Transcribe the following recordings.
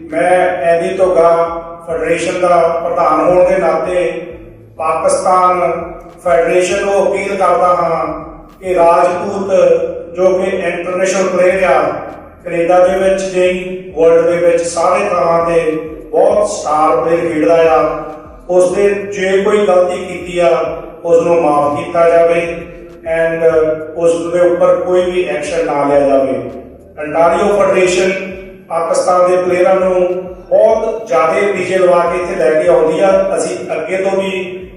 ਮੈਂ ਐਦੀ ਤੋਗਾ ਫੈਡਰੇਸ਼ਨ ਦਾ ਪ੍ਰਧਾਨ ਹੋਣ ਦੇ ਨਾਤੇ ਪਾਕਿਸਤਾਨ ਫੈਡਰੇਸ਼ਨ ਨੂੰ ਅਪੀਲ ਕਰਦਾ ਹਾਂ ਕਿ ਰਾਜਪੂਤ ਜੋ ਕਿ ਇੰਟਰਨੈਸ਼ਨਲ ਪਲੇਅਰ ਆ, ਕੈਨੇਡਾ ਦੇ ਵਿੱਚ ਨਹੀਂ ਵਰਲਡ ਦੇ ਵਿੱਚ ਸਾਰੇ ਤਰ੍ਹਾਂ ਦੇ ਬਹੁਤ ਸਟਾਰ ਪਲੇਅਰ ਖੇਡਦਾ ਆ ਉਸ ਦੇ ਜੇ ਕੋਈ ਗਲਤੀ ਕੀਤੀ ਆ ਉਸ ਨੂੰ ਮਾਫ ਕੀਤਾ ਜਾਵੇ। ਐਂਡ uh, ਉਸ ਦੇ ਉੱਪਰ ਕੋਈ ਵੀ ਐਕਸ਼ਨ ਨਾ ਲਿਆ ਜਾਵੇ। ਅੰਟਾਰੀਓ ਫੈਡਰੇਸ਼ਨ ਪਾਕਿਸਤਾਨ ਦੇ ਪਲੇਅਰਾਂ ਨੂੰ ਬਹੁਤ ਜ਼ਿਆਦਾ ਵੀਜ਼ੇ ਲਵਾ ਕੇ ਇੱਥੇ ਲੈ ਕੇ ਆਉਂਦੀ ਆ। ਅਸੀਂ ਅੱਗੇ ਤੋਂ ਵੀ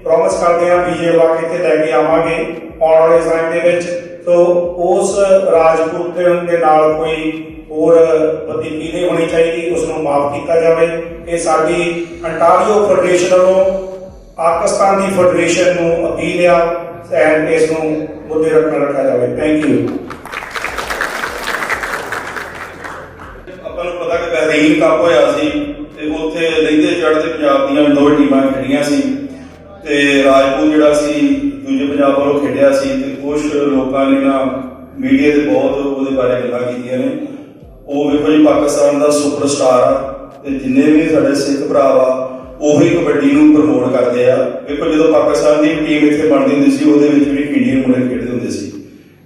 ਪ੍ਰੋਮਿਸ ਕਰਦੇ ਹਾਂ ਵੀਜ਼ੇ ਲਵਾ ਕੇ ਇੱਥੇ ਲੈ ਕੇ ਆਵਾਂਗੇ ਆਉਣ ਵਾਲੇ ਸਮੇਂ ਦੇ ਵਿੱਚ। ਸੋ ਉਸ ਰਾਜਪੂਤ ਦੇ ਨਾਲ ਕੋਈ ਹੋਰ ਵਧੀਕੀ ਨਹੀਂ ਹੋਣੀ ਚਾਹੀਦੀ। ਉਸ ਨੂੰ ਮਾਫ ਕੀਤਾ ਜਾਵੇ। ਇਹ ਸਾਡੀ ਅੰਟਾਰੀਓ ਫੈਡਰੇਸ਼ਨ ਵੱਲੋਂ ਪਾਕਿਸਤਾਨ ਦੀ ਫੈਡਰੇਸ਼ਨ ਨੂੰ ਅਪੀਲ ਆ। ਐਂਡ ਇਸ ਨੂੰ ਮੁੱਦੇ ਰੱਖਣਾ ਰੱਖਿਆ ਜਾਵੇ। ਥੈਂਕ ਯੂ ਆਪਾਂ ਨੂੰ ਪਤਾ ਕਿ ਬਹਿਰੀਨ ਕੱਪ ਹੋਇਆ ਸੀ ਤੇ ਉੱਥੇ ਲੈਂਦੇ ਚੜ੍ਹਦੇ ਪੰਜਾਬ ਦੀਆਂ ਦੋ ਟੀਮਾਂ ਖੇਡੀਆਂ ਸੀ ਤੇ ਰਾਜਪੂਤ ਜਿਹੜਾ ਸੀ, ਦੂਜੇ ਪੰਜਾਬ ਵੱਲੋਂ ਖੇਡਿਆ ਸੀ ਤੇ ਕੁਝ ਲੋਕਾਂ ਨੇ ਨਾ ਮੀਡੀਆ ਤੇ ਬਹੁਤ ਉਹਦੇ ਬਾਰੇ ਗੱਲਾਂ ਕੀਤੀਆਂ ਨੇ। ਉਹ ਵੇਖੋ ਜੀ, ਪਾਕਿਸਤਾਨ ਦਾ ਸੁਪਰਸਟਾਰ ਆ ਤੇ ਜਿੰਨੇ ਵੀ ਸਾਡੇ ਸਿੱਖ ਭਰਾ ਵਾ, ਉਹੀ ਕਬੱਡੀ ਨੂੰ ਪ੍ਰਮੋਟ ਕਰਦੇ ਆ। ਵੇਖੋ ਜਦੋਂ ਪਾਕਿਸਤਾਨ ਦੀ ਟੀਮ ਇੱਥੇ ਬਣਦੀ ਹੁੰਦੀ ਸੀ, ਉਹਦੇ ਵਿੱਚ ਵੀ ਇੰਡੀਅਨ ਮੁੰਡੇ ਖੇਡਦੇ ਹੁੰਦੇ ਸੀ।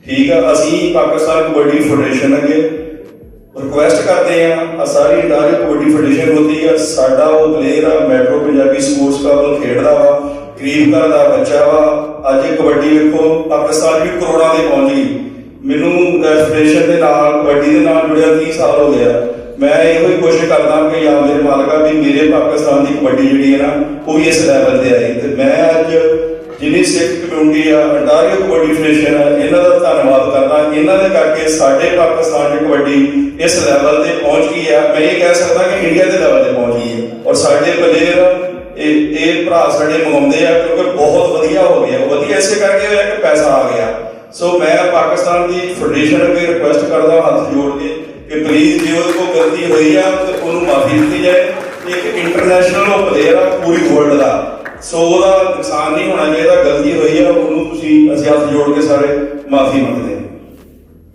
ਠੀਕ ਆ, ਅਸੀਂ ਪਾਕਿਸਤਾਨ ਕਬੱਡੀ ਫੈਡਰੇਸ਼ਨ ਅੱਗੇ ਰਿਕੁਐਸਟ ਕਰਦੇ ਆ ਸਾਰੀ ਇੰਡਾਰੀ ਕਬੱਡੀ ਫੈਡਰੇਸ਼ਨ ਹੁੰਦੀ ਆ, ਸਾਡਾ ਉਹ ਪਲੇਅਰ ਆ, ਮੈਟਰੋ ਪੰਜਾਬੀ ਸਪੋਰਟਸ ਕਲੱਬ ਖੇਡਦਾ ਵਾ, ਗਰੀਬ ਘਰ ਦਾ ਬੱਚਾ ਵਾ, ਅੱਜ ਕਬੱਡੀ ਵੇਖੋ, ਪਾਕਿਸਤਾਨ ਵੀ ਕਰੋੜਾਂ ਦੇ ਪਹੁੰਚ ਗਈ। ਮੈਨੂੰ ਫੈਡਰੇਸ਼ਨ ਦੇ ਨਾਲ, ਕਬੱਡੀ ਦੇ ਨਾਲ ਜੁੜਿਆ 30 ਸਾਲ ਹੋ ਗਿਆ। ਮੈਂ ਇਹੋ ਹੀ ਕੋਸ਼ਿਸ਼ ਕਰਦਾ ਕਿ ਯਾ ਮੇਰੇ ਮਾਲਕਾ ਵੀ ਮੇਰੇ ਪਾਕਿਸਤਾਨ ਦੀ ਕਬੱਡੀ ਜਿਹੜੀ ਹੈ ਨਾ, ਉਹ ਵੀ ਇਸ ਲੈਵਲ ਤੇ ਆਏ। ਤੇ ਮੈਂ ਅੱਜ ਜਿੰਨੀ ਸਿੱਖ ਕਮਿਊਨਿਟੀ ਆ ਅੰਟਾਰੀਓ ਕਬੱਡੀ ਫੈਡਰੇਸ਼ਨ ਆ, ਇਹਨਾਂ ਦਾ ਧੰਨਵਾਦ ਕਰਦਾ। ਇਹਨਾਂ ਦੇ ਕਰਕੇ ਸਾਡੇ ਪਾਕਿਸਤਾਨ ਦੀ ਕਬੱਡੀ ਇਸ ਲੈਵਲ ਤੇ ਪਹੁੰਚ ਗਈ ਆ। ਮੈਂ ਇਹ ਕਹਿ ਸਕਦਾ ਕਿ ਇੰਡੀਆ ਦੇ ਲੈਵਲ ਤੇ ਪਹੁੰਚ ਗਈ ਹੈ ਔਰ ਸਾਡੇ ਪਲੇਅਰ ਇਹ ਇਹ ਭਰਾ ਸਾਡੇ ਮੰਗਾਉਂਦੇ ਆ, ਕਿਉਂਕਿ ਬਹੁਤ ਵਧੀਆ ਹੋ ਗਿਆ ਵਧੀਆ ਇਸੇ ਕਰਕੇ ਹੋਇਆ ਕਿ ਪੈਸਾ ਆ ਗਿਆ। ਸੋ ਮੈਂ ਪਾਕਿਸਤਾਨ ਦੀ ਫੈਡਰੇਸ਼ਨ ਅੱਗੇ ਰਿਕੁਐਸਟ ਕਰਦਾ, ਹੱਥ ਜੋੜ ਕੇ ਕਿ ਪਲੀਜ਼ ਜੇ ਉਹਦੇ ਕੋਲ ਗਲਤੀ ਹੋਈ ਆ, ਤੇ ਉਹਨੂੰ ਮਾਫੀ ਦਿੱਤੀ ਜਾਏ। ਇੱਕ ਇੰਟਰਨੈਸ਼ਨਲ ਪਲੇਅਰ ਆ, ਪੂਰੀ ਵਰਲਡ ਦਾ। ਸੋ ਉਹਦਾ ਨੁਕਸਾਨ ਨਹੀਂ ਹੋਣਾ ਚਾਹੀਦਾ ਗਲਤੀ ਹੋਈ ਆ, ਉਹਨੂੰ ਤੁਸੀਂ ਅਸੀਂ ਹੱਥ ਜੋੜ ਕੇ ਸਾਰੇ ਮਾਫੀ ਮੰਗਦੇ